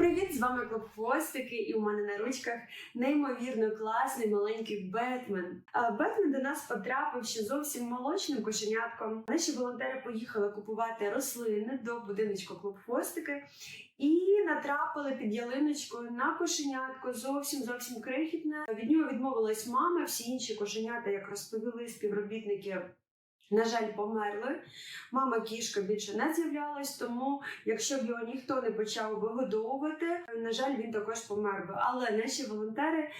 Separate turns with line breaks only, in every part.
Привіт, з вами Клуб Хвостики, і у мене на ручках неймовірно класний маленький Бетмен. А Бетмен до нас потрапив ще зовсім молочним кошенятком. Наші волонтери поїхали купувати рослини до будиночку Клуб Хвостики і натрапили під ялиночкою на кошенятко зовсім зовсім крихітне. Від нього відмовилась мама. Всі інші кошенята, як розповіли співробітники. На жаль, померли. Мама кішка більше не з'являлась, тому якщо б його ніхто не почав вигодовувати, на жаль, він також помер би. Але наші волонтери е,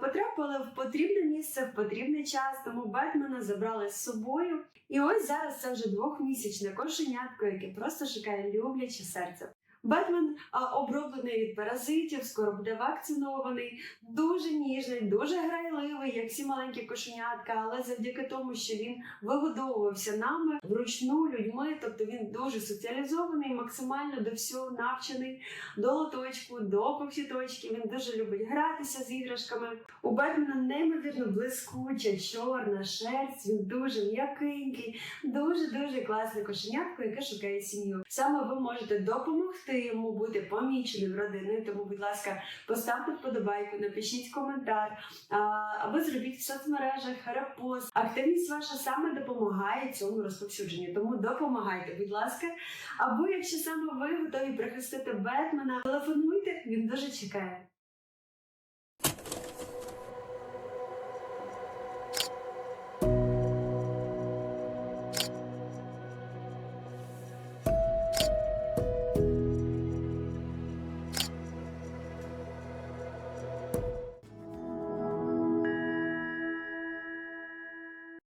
потрапили в потрібне місце в потрібний час, тому Бетмена забрали з собою. І ось зараз це вже двохмісячне кошенятко, яке просто шукає любляче серце. Бетмен оброблений від паразитів, скоро буде вакцинований, дуже ніжний, дуже грайливий, як всі маленькі кошенятка. Але завдяки тому, що він вигодовувався нами вручну людьми, тобто він дуже соціалізований, максимально до всього навчений, до лоточку, до повсіточки. Він дуже любить гратися з іграшками. У Бетмена неймовірно блискуча, чорна шерсть. Він дуже м'якенький, дуже дуже класне кошенятко, яке шукає сім'ю. Саме ви можете допомогти йому бути поміченим родиною. Тому, будь ласка, поставте вподобайку, напишіть коментар або зробіть в соцмережах репост. Активність ваша саме допомагає цьому розповсюдженню. Тому допомагайте, будь ласка. Або якщо саме ви готові прихистити Бетмена, телефонуйте, він дуже чекає.